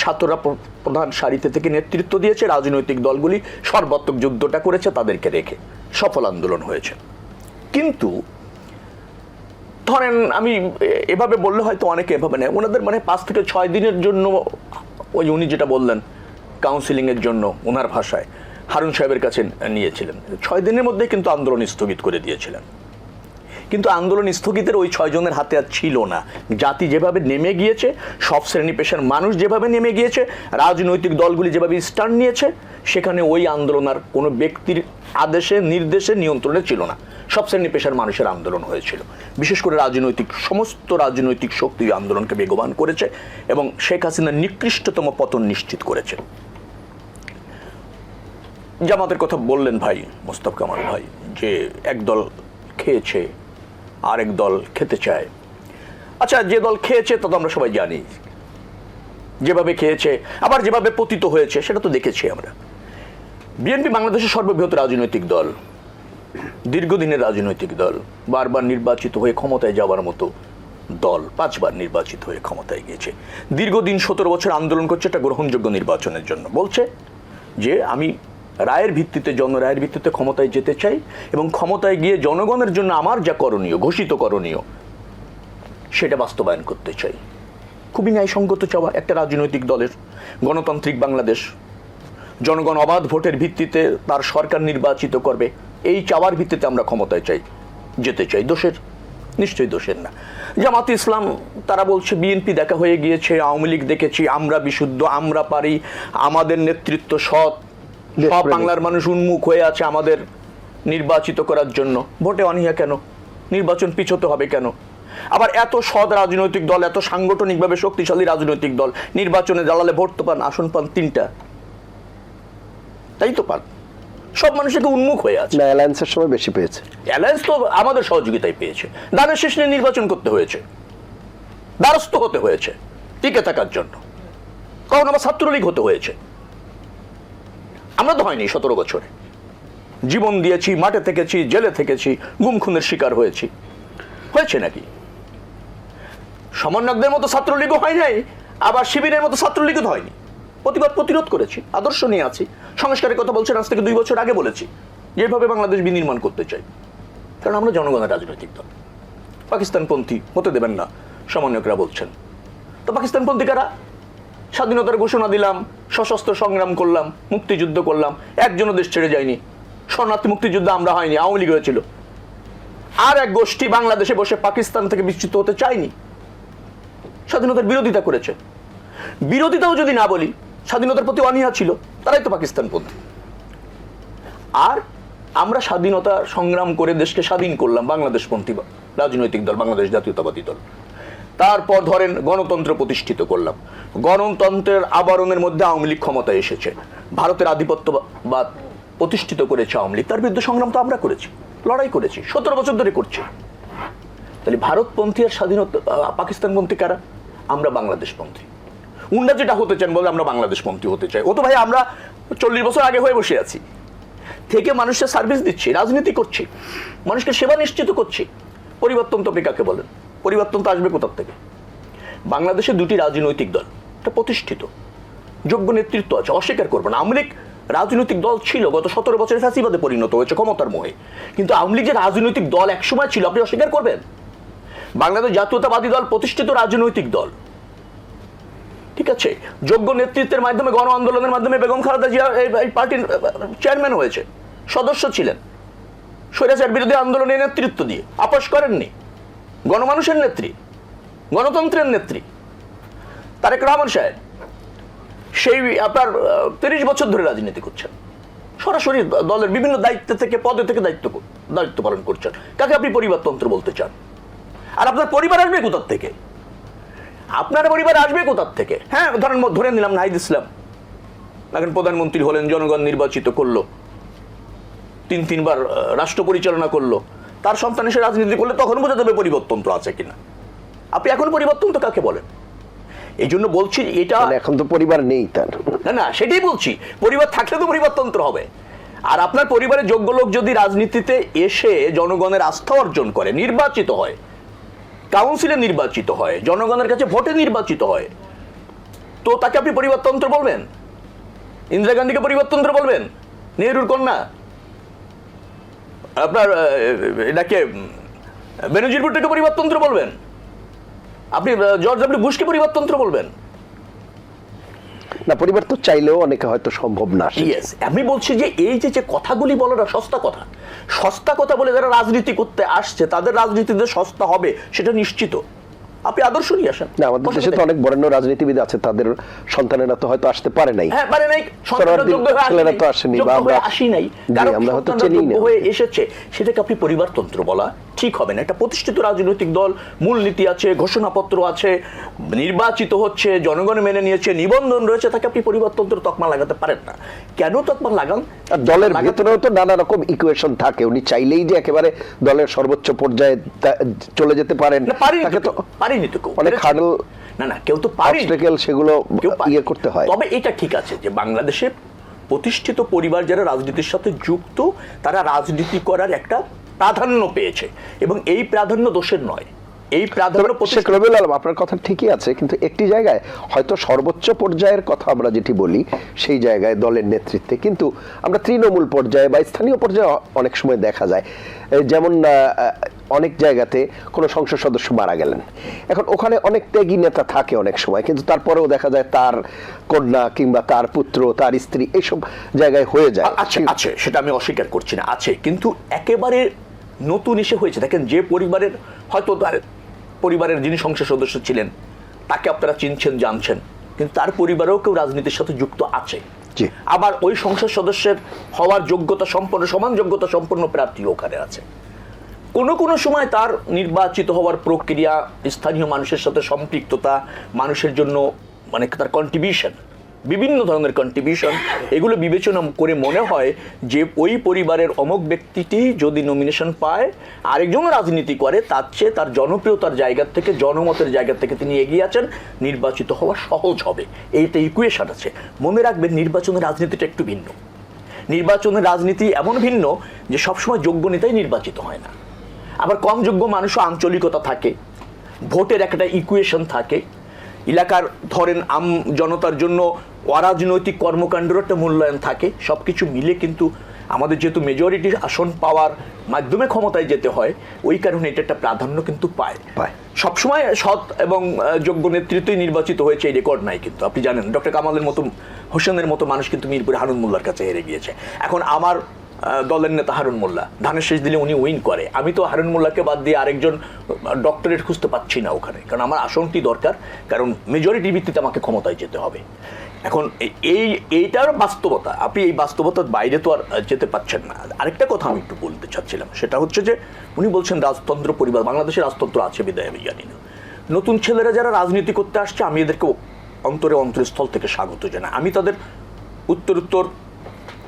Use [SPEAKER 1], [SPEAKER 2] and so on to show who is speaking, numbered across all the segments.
[SPEAKER 1] ছাত্ররা প্র- প্রধান সারিতে থেকে নেতৃত্ব দিয়েছে। রাজনৈতিক দলগুলি সর্বাত্মক যুদ্ধটা করেছে, তাদেরকে রেখে সফল আন্দোলন হয়েছে। কিন্তু ধরেন আমি এভাবে বললে হয়তো অনেকে এভাবে নেয়। ওনাদের মানে পাঁচ থেকে ছয় দিনের জন্য, ওই উনি যেটা বললেন কাউন্সিলিং এর জন্য ওনার ভাষায়, হারুন সাহেবের কাছে নিয়েছিলেন। ছয় দিনের মধ্যে কিন্তু আন্দোলন স্থগিত করে দিয়েছিলেন। কিন্তু আন্দোলন স্থগিতের ওই ছয়জনের হাতে আর ছিল না। জাতি যেভাবে নেমে গিয়েছে, সব শ্রেণি পেশার মানুষ যেভাবে নেমে গিয়েছে, রাজনৈতিক দলগুলি যেভাবে স্ট্যান্ড নিয়েছে, সেখানে ওই আন্দোলন আর কোনো ব্যক্তির আদেশে, নির্দেশে, নিয়ন্ত্রণে ছিল না। সব শ্রেণি পেশার মানুষের আন্দোলন হয়েছিল। বিশেষ করে রাজনৈতিক, সমস্ত রাজনৈতিক শক্তি আন্দোলনকে বেগবান করেছে এবং শেখ হাসিনার নিকৃষ্টতম পতন নিশ্চিত করেছে। জামাতের কথা বললেন ভাই, মোস্তাফ কামাল ভাই, যে একদল খেয়েছে আরেক দল খেতে চায়। আচ্ছা যে দল খেয়েছে তা তো আমরা সবাই জানি। যেভাবে খেয়েছে, আবার যেভাবে পতিত হয়েছে, সেটা তো দেখেছি আমরা। বিএনপি বাংলাদেশের সর্ববৃহৎ রাজনৈতিক দল, দীর্ঘদিনের রাজনৈতিক দল, বারবার নির্বাচিত হয়ে ক্ষমতায় যাওয়ার মতো দল, পাঁচবার নির্বাচিত হয়ে ক্ষমতায় গিয়েছে। দীর্ঘদিন সতেরো বছর আন্দোলন করছে একটা গ্রহণযোগ্য নির্বাচনের জন্য। বলছে যে, আমি রায়ের ভিত্তিতে জনরায়ের ভিত্তিতে ক্ষমতায় যেতে চাই এবং ক্ষমতায় গিয়ে জনগণের জন্য আমার যা করণীয়, ঘোষিত করণীয়, সেটা বাস্তবায়ন করতে চাই। খুবই ন্যায়সঙ্গত চাওয়া একটা রাজনৈতিক দলের, গণতান্ত্রিক বাংলাদেশ। জনগণ অবাধ ভোটের ভিত্তিতে তার সরকার নির্বাচিত করবে, এই চাওয়ার ভিত্তিতে আমরা ক্ষমতায় চাই, যেতে চাই। দোষের, নিশ্চয়ই দোষের না। জামাত ইসলাম, তারা বলছে, বিএনপি দেখা হয়ে গিয়েছে, আওয়ামী লীগ দেখেছি, আমরা বিশুদ্ধ, আমরা পারি, আমাদের নেতৃত্ব সৎ সব বাংলার মানুষ উন্মুখ হয়ে আছে আমাদের নির্বাচিত করার জন্য। ভোটে অনিহা কেন? নির্বাচন পিছোতে হবে কেন? আবার এত সৎ রাজনৈতিক দল এত সাংগঠনিকভাবে শক্তিশালী রাজনৈতিক দল নির্বাচনে জ্বালালে ভোট তো পান আসন পান তিনটা। তাই তো পান। সব মানুষকে উন্মুখ হয়ে আছে।
[SPEAKER 2] না অ্যালায়েন্সের সময় বেশি পেয়েছে।
[SPEAKER 1] অ্যালায়েন্স তো আমাদের সহযোগিতায় পেয়েছে। দানের শেষ নিয়ে নির্বাচন করতে হয়েছে। দ্বারস্থ হতে হয়েছে। টিকে থাকার জন্য। কখন আবার ছাত্রলীগ হতে হয়েছে। আমরা তো হয়নি সতেরো বছরে। জীবন দিয়েছি, মাঠে থেকেছি, জেলে থেকেছি, গুম খুনের শিকার হয়েছি। হয়েছে নাকি? সমন্বয়কদের মতো ছাত্রলীগও হয় নাই, আবার শিবিরের মতো ছাত্রলীগও হয়নি। প্রতিবাদ প্রতিরোধ করেছি, আদর্শ নিয়ে আছি। সংস্কারের কথা বলছেন, আজ থেকে দুই বছর আগে বলেছি। যেভাবে বাংলাদেশ বিনির্মাণ করতে চাই। কারণ আমরা জনগণের রাজনৈতিক দল। পাকিস্তানপন্থী, হতে দেবেন না, সমন্বয়করা বলছেন। তো পাকিস্তানপন্থী কারা? স্বাধীনতার ঘোষণা দিলাম, সশস্ত্র সংগ্রাম করলাম, মুক্তিযুদ্ধ করলাম, একজনও দেশ ছেড়ে যায়নি। শরণার্থী মুক্তিযুদ্ধ আমরা হয়নি, আওয়ামী লীগ হয়েছিল। আর এক গোষ্ঠী বাংলাদেশে বসে পাকিস্তান থেকে বিচ্যুত হতে চায়নি। স্বাধীনতার বিরোধিতা করেছে। বিরোধিতাও যদি না বলি, স্বাধীনতার প্রতি অনীহা ছিল, তারাই তো পাকিস্তানপন্থী আর আমরা স্বাধীনতা সংগ্রাম করে দেশকে স্বাধীন করলাম বাংলাদেশপন্থী বা- রাজনৈতিক দল, বাংলাদেশ জাতীয়তাবাদী দল। তারপর ধরেন গণতন্ত্র প্রতিষ্ঠিত করলাম। গণতন্ত্রের আবরণের মধ্যে আওয়ামী লীগ ক্ষমতায় এসেছে। ভারতের আধিপত্যবাদ প্রতিষ্ঠিত করেছে আওয়ামী লীগ। তার বিরুদ্ধে সংগ্রাম তো আমরা করেছি, লড়াই করেছি, সতেরো বছর ধরে করছি। তাহলে ভারতপন্থী আর স্বাধীনতা পাকিস্তানপন্থী কারা? আমরা বাংলাদেশপন্থী। উন্ডা যেটা হতে চান বলে আমরা বাংলাদেশপন্থী হতে চাই। ও তো ভাই, আমরা চল্লিশ বছর আগে হয়ে বসে আছি। থেকে মানুষের সার্ভিস দিচ্ছি, রাজনীতি করছি, মানুষকে সেবা নিশ্চিত করছি। পরিবর্তন তো আপনি কাকে বলেন? পরিবর্তন তো আসবে কোথার থেকে? বাংলাদেশে দুটি রাজনৈতিক দল, এটা প্রতিষ্ঠিত। যোগ্য নেতৃত্ব আছে, অস্বীকার করব না। আওয়ামী লীগ রাজনৈতিক দল ছিল, গত সতেরো বছরের ফ্যাসিবাদে পরিণত হয়েছে, ক্ষমতার মোহে। কিন্তু আওয়ামী লীগ যে রাজনৈতিক দল একসময় ছিল, আপনি অস্বীকার করবেন? বাংলাদেশ জাতীয়তাবাদী দল প্রতিষ্ঠিত রাজনৈতিক দল। ঠিক আছে, যোগ্য নেতৃত্বের মাধ্যমে গণ আন্দোলনের মাধ্যমে বেগম খালেদা জিয়া এই পার্টির চেয়ারম্যান হয়েছে, সদস্য ছিলেন। স্বৈরাচার বিরোধী আন্দোলনে নেতৃত্ব দিয়ে, আপোষ করেননি। গণমানুষের নেত্রী, গণতন্ত্রের নেত্রী তারেক রহমান সাহেব। সেই, আপনার তিরিশ বছর ধরে রাজনীতি করছেন। সরাসরি দলের বিভিন্ন দায়িত্ব থেকে, পদে থেকে দায়িত্ব দায়িত্ব পালন করছেন। কাকে আপনি পরিবারতন্ত্র বলতে চান? আর আপনার পরিবার আসবে কোথার থেকে? আপনার পরিবার আসবে কোথার থেকে? হ্যাঁ ধরেন, ধরে নিলাম নাহিদ ইসলাম। এখন প্রধানমন্ত্রী হলেন, জনগণ নির্বাচিত করল। তিন, তিনবার রাষ্ট্র পরিচালনা করল। তার সন্তান এসে রাজনীতি করলে তখন বোঝা যাবে পরিবর্তন তো আছে কিনা। আপনি এখন পরিবর্তন তো কাকে বলেন? এই জন্য বলছি এটা
[SPEAKER 2] এখন তো পরিবার নেই তার।
[SPEAKER 1] না না সেটাই বলছি। পরিবার থাকলে তো পরিবর্তনত্র হবে। আর আপনার পরিবারের যোগ্য লোক যদি রাজনীতিতে এসে জনগণের আস্থা অর্জন করে নির্বাচিত হয় কাউন্সিলে নির্বাচিত হয় জনগণের কাছে ভোটে নির্বাচিত হয় তো তাকে আপনি পরিবারতন্ত্র বলবেন? ইন্দিরা গান্ধীকে পরিবারতন্ত্র বলবেন? নেহরুর কন্যা? আপনার এটাকে বেনজির ভুট্টোকে পরিবারতন্ত্র বলবেন? আপনি জর্জ ডাব্লিউ বুশকে পরিবারতন্ত্র বলবেন?
[SPEAKER 2] না পরিবার তো চাইলেও অনেকে হয়তো সম্ভব না
[SPEAKER 1] ইয়েস আমি বলছি যে এই যে যে কথাগুলি বলাটা সস্তা কথা সস্তা কথা বলে যারা রাজনীতি করতে আসছে তাদের রাজনীতিতে সস্তা হবে সেটা নিশ্চিত। আপনি আদর্শ নিয়ে আসেন।
[SPEAKER 2] না আমাদের দেশে তো অনেক বরেণ্য রাজনীতিবিদ আছে তাদের সন্তানেরা তো হয়তো আসতে পারে নাই।
[SPEAKER 1] হ্যাঁ পারে নাই সন্তানরা
[SPEAKER 2] তো আসেনি, বা আমরা-
[SPEAKER 1] আসি নাই। কারণ
[SPEAKER 2] আমরা হয়তো
[SPEAKER 1] যোগ্য
[SPEAKER 2] না।
[SPEAKER 1] হয়ে এসেছে সেটাকে আপনি পরিবারতন্ত্র বলা ঠিক হবে না। একটা প্রতিষ্ঠিত রাজনৈতিক দল মূলনীতি আছে ঘোষণাপত্র আছে নির্বাচিত হচ্ছে জনগণ মেনে নিয়েছে নিবন্ধন রয়েছে তাকে আপনি পরিবারতন্ত্র তকমা লাগাতে পারেন না। কেন তকমা লাগান?
[SPEAKER 2] আর দলের ভেতরেও তো নানা রকম ইকুয়েশন থাকে। উনি চাইলেই যে একেবারে দলের সর্বোচ্চ পর্যায়ে চলে যেতে পারেন। তাকে
[SPEAKER 1] তো পারিনি তো
[SPEAKER 2] অনেক। হার্ডল
[SPEAKER 1] না না কেউ তো পারেনি।
[SPEAKER 2] অবস্টেকেল সেগুলো ইয়ে করতে হয়।
[SPEAKER 1] তবে এটা ঠিক আছে যে বাংলাদেশে প্রতিষ্ঠিত পরিবার যারা রাজনীতির সাথে যুক্ত তারা রাজনীতি করার একটা প্রাধান্য পেয়েছে। এবং এই প্রাধান্য দোষের নয়। এই প্রাধান্য
[SPEAKER 2] শেখ
[SPEAKER 1] প্রতিষ্ঠিত-
[SPEAKER 2] রবিউল আলম আপনার কথা ঠিকই আছে কিন্তু একটি জায়গায় হয়তো সর্বোচ্চ পর্যায়ের কথা আমরা যেটি বলি সেই জায়গায় দলের নেতৃত্বে। কিন্তু আমরা তৃণমূল পর্যায়ে বা স্থানীয় পর্যায়ে অনেক সময় দেখা যায়। যেমন অনেক জায়গাতে কোনো সংসদ সদস্য মারা গেলেন। এখন ওখানে অনেক ত্যাগী নেতা থাকে অনেক সময় কিন্তু তারপরেও দেখা যায় তার কন্যা কিংবা তার পুত্র তার স্ত্রী এইসব জায়গায় হয়ে যায়।
[SPEAKER 1] আছে আছে সেটা আমি অস্বীকার করছি না। আছে কিন্তু একেবারে নতুন এসে হয়েছে। দেখেন যে পরিবারের হয়তো তার পরিবারের যিনি সংসদ সদস্য ছিলেন তাকে আপনারা চিনছেন জানছেন। কিন্তু তার পরিবারেও কেউ রাজনীতির সাথে যুক্ত আছে। আবার ওই সংসদ সদস্যের হওয়ার যোগ্যতা সম্পন্ন সমান যোগ্যতা সম্পন্ন প্রার্থী ওখানে আছে। কোনো কোনো সময় তার নির্বাচিত হওয়ার প্রক্রিয়া স্থানীয় মানুষের সাথে সম্পৃক্ততা মানুষের জন্য মানে তার কন্ট্রিবিউশন বিভিন্ন ধরনের কন্ট্রিবিউশন এগুলো বিবেচনা করে মনে হয় যে ওই পরিবারের অমুক ব্যক্তিটি যদি নমিনেশন পায়, আরেকজন রাজনীতি করে, তার চেয়ে তার জনপ্রিয়তার জায়গা থেকে, জনমতের জায়গা থেকে তিনি এগিয়ে আছেন, নির্বাচিত হওয়া সহজ হবে। এইটা ইকুয়েশন আছে। মনে রাখবেন নির্বাচনের রাজনীতিটা একটু ভিন্ন। নির্বাচনের রাজনীতি এমন ভিন্ন যে সবসময় যোগ্য নেতাই নির্বাচিত হয় না। আবার কম যোগ্য মানুষও আঞ্চলিকতা থাকে, ভোটের একটা ইকুয়েশন থাকে এলাকার ধরেন আম জনতার জন্য অরাজনৈতিক কর্মকাণ্ডের একটা মূল্যায়ন থাকে সব কিছু মিলে কিন্তু আমাদের যেহেতু মেজরিটি আসন পাওয়ার মাধ্যমে ক্ষমতায় যেতে হয় ওই কারণে এটা একটা প্রাধান্য কিন্তু পায়।
[SPEAKER 2] পায়।
[SPEAKER 1] সবসময় সৎ এবং যোগ্য নেতৃত্বই নির্বাচিত হয়েছে এই রেকর্ড নাই কিন্তু। আপনি জানেন ডক্টর কামালের মতো হোসেনের মতো মানুষ কিন্তু মিরপুরে হারুন মোল্লার কাছে হেরে গিয়েছে। এখন আমার দলের নেতা হারুন মোল্লা। ধানের শেষ দিলে উনি উইন করে। আমি তো হারুন মোল্লাকে বাদ দিয়ে আরেকজন ডক্টরেট খুঁজতে পাচ্ছি না ওখানে। কারণ আমার আসনটি দরকার, কারণ মেজরিটির ভিত্তিতে আমাকে ক্ষমতায় যেতে হবে। এখন এই, এইটার বাস্তবতা, আপনি এই বাস্তবতার বাইরে তো আর যেতে পারছেন না। আরেকটা কথা আমি একটু বলতে চাচ্ছিলাম, সেটা হচ্ছে যে, উনি বলছেন রাজতন্ত্র পরিবার, বাংলাদেশে রাজতন্ত্র আছে বিদায়, আমি জানি না। নতুন ছেলেরা যারা রাজনীতি করতে আসছে, আমি এদেরকে অন্তরে অন্তরস্থল থেকে স্বাগত জানাই। আমি তাদের উত্তর উত্তর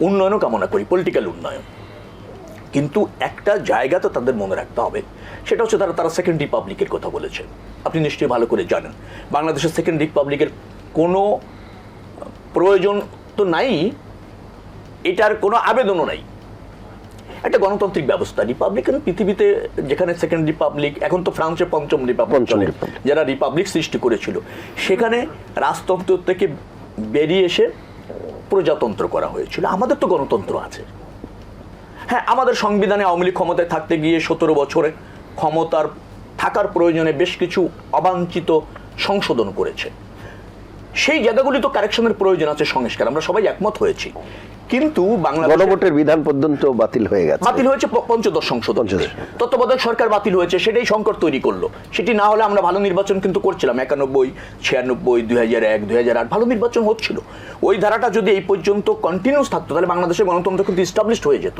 [SPEAKER 1] উন্নয়নও কামনা করি পলিটিক্যাল উন্নয়ন। কিন্তু একটা জায়গা তো তাদের মনে রাখতে হবে সেটা হচ্ছে তারা তারা সেকেন্ড রিপাবলিকের কথা বলেছে। আপনি নিশ্চয়ই ভালো করে জানেন বাংলাদেশের সেকেন্ড রিপাবলিকের কোনো প্রয়োজন তো নাই এটার কোনো আবেদনও নাই। একটা গণতান্ত্রিক ব্যবস্থা রিপাবলিকান পৃথিবীতে যেখানে সেকেন্ড রিপাবলিক এখন তো ফ্রান্সের পঞ্চম রিপাবলিক চলে যারা রিপাবলিক সৃষ্টি করেছিল সেখানে রাজতন্ত্র থেকে বেরিয়ে এসে প্রজাতন্ত্র করা হয়েছিল। আমাদের তো গণতন্ত্র আছে। হ্যাঁ আমাদের সংবিধানে আওয়ামী লীগ ক্ষমতায় থাকতে গিয়ে সতেরো বছরে ক্ষমতার থাকার প্রয়োজনে বেশ কিছু অবাঞ্ছিত সংশোধন করেছে। সেই জায়গাগুলি তো কারেকশনের প্রয়োজন আছে, সংস্কার। আমরা সবাই একমত হয়েছি। কিন্তু
[SPEAKER 2] গণভোটের বিধান পর্যন্ত বাতিল হয়ে গেছে।
[SPEAKER 1] বাতিল হয়েছে পঞ্চদশ সংশোধন তত্ত্বাবধায়ক সরকার বাতিল হয়েছে সেটাই সংকট তৈরি করল। সেটি না হলে আমরা ভালো নির্বাচন কিন্তু করছিলাম একানব্বই ছিয়ানব্বই দুই হাজার এক দুই হাজার আট ভালো নির্বাচন হচ্ছিল। ওই ধারাটা যদি এই পর্যন্ত কন্টিনিউস থাকতো তাহলে বাংলাদেশের গণতন্ত্র কিন্তু ইস্টাবলিশড হয়ে যেত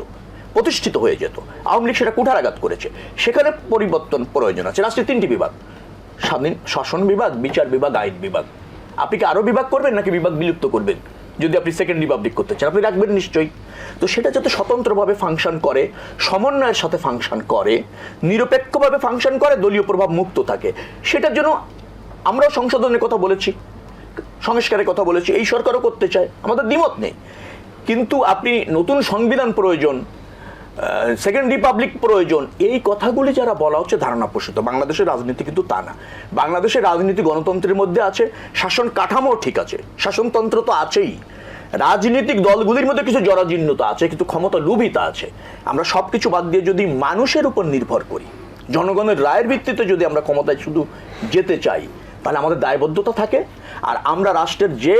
[SPEAKER 1] প্রতিষ্ঠিত হয়ে যেত। আওয়ামী লীগ সেটা কুঠারাঘাত করেছে। সেখানে পরিবর্তন প্রয়োজন আছে। রাষ্ট্রের তিনটি বিভাগ স্বাধীন শাসন বিভাগ বিচার বিভাগ আইন বিভাগ। আপনি কি আরও বিভাগ করবেন নাকি বিভাগ বিলুপ্ত করবেন? যদি আপনি সেকেন্ড রিপাবলিক করতে চান, আপনি রাখবেন নিশ্চয়ই। তো সেটা যাতে স্বতন্ত্রভাবে ফাংশন করে, সমন্বয়ের সাথে ফাংশন করে, নিরপেক্ষভাবে ফাংশন করে, দলীয় প্রভাব মুক্ত থাকে। সেটার জন্য আমরাও সংশোধনের কথা বলেছি, সংস্কারের কথা বলেছি, এই সরকারও করতে চায়। আমাদের দ্বিমত নেই। কিন্তু আপনি নতুন সংবিধান প্রয়োজন সেকেন্ড রিপাবলিক প্রয়োজন। এই কথাগুলি যারা বলা হচ্ছে ধারণা প্রসূত বাংলাদেশের রাজনীতি কিন্তু তা না। বাংলাদেশের রাজনীতি গণতন্ত্রের মধ্যে আছে, শাসন কাঠামো ঠিক আছে, শাসনতন্ত্র তো আছেই। রাজনৈতিক দলগুলির মধ্যে কিছু জরাজীর্ণতা আছে কিন্তু ক্ষমতা লুভিতা আছে। আমরা সব কিছু বাদ দিয়ে যদি মানুষের উপর নির্ভর করি, জনগণের রায়ের ভিত্তিতে যদি আমরা ক্ষমতায় শুধু যেতে চাই, তাহলে আমাদের দায়বদ্ধতা থাকে। আর আমরা রাষ্ট্রের যে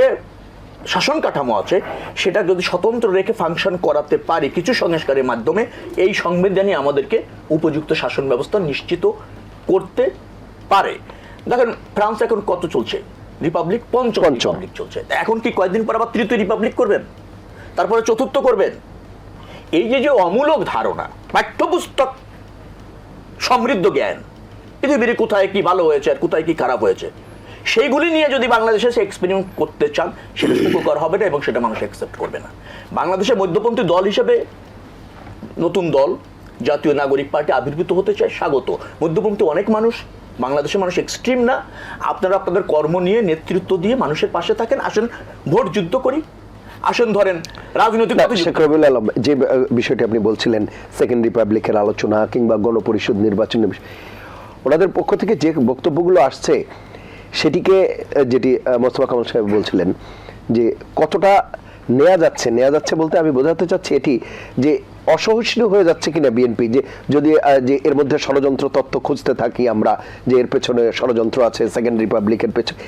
[SPEAKER 1] শাসন কাঠামো আছে সেটা যদি স্বতন্ত্র রেখে ফাংশন করাতে পারি কিছু সংস্কারের মাধ্যমে এই সংবিধানই আমাদেরকে উপযুক্ত শাসন ব্যবস্থা নিশ্চিত করতে পারে। দেখেন ফ্রান্স এখন কত চলছে? রিপাবলিক পঞ্চম
[SPEAKER 2] পঞ্চম।
[SPEAKER 1] রিপাবলিক চলছে। এখন কি কয়েকদিন পর আবার তৃতীয় রিপাবলিক করবেন? তারপরে চতুর্থ করবেন? এই যে যে অমূলক ধারণা পাঠ্যপুস্তক সমৃদ্ধ জ্ঞান পৃথিবীর কোথায় কি ভালো হয়েছে আর কোথায় কি খারাপ হয়েছে সেইগুলি নিয়ে যদি বাংলাদেশে সে এক্সপেরিমেন্ট করতে চান সেটা উপকার হবে না এবং সেটা মানুষ অ্যাকসেপ্ট করবে না। বাংলাদেশে মধ্যপন্থী দল হিসেবে নতুন দল জাতীয় নাগরিক পার্টি আবির্ভূত হতে চায় স্বাগত। মধ্যপন্থী অনেক মানুষ বাংলাদেশের মানুষ এক্সট্রিম না। আপনারা আপনাদের কর্ম নিয়ে নেতৃত্ব দিয়ে মানুষের পাশে থাকেন আসেন ভোট যুদ্ধ করি। আসেন ধরেন রাজনৈতিক
[SPEAKER 2] শেখ রবিউল আলম যে বিষয়টি আপনি বলছিলেন সেকেন্ড রিপাবলিকের আলোচনা কিংবা গণপরিষদ নির্বাচনের ওনাদের পক্ষ থেকে যে বক্তব্যগুলো আসছে সেটিকে যেটি মোস্তফা কামাল সাহেব বলছিলেন যে কতটা নেওয়া যাচ্ছে নেওয়া যাচ্ছে বলতে আমি বোঝাতে চাচ্ছি এটি যে অসহিষ্ণু হয়ে যাচ্ছে কিনা বিএনপি যে যদি যে এর মধ্যে ষড়যন্ত্র তত্ত্ব খুঁজতে থাকি আমরা, যে এর পেছনে ষড়যন্ত্র আছে সেকেন্ড রিপাবলিকের পেছনে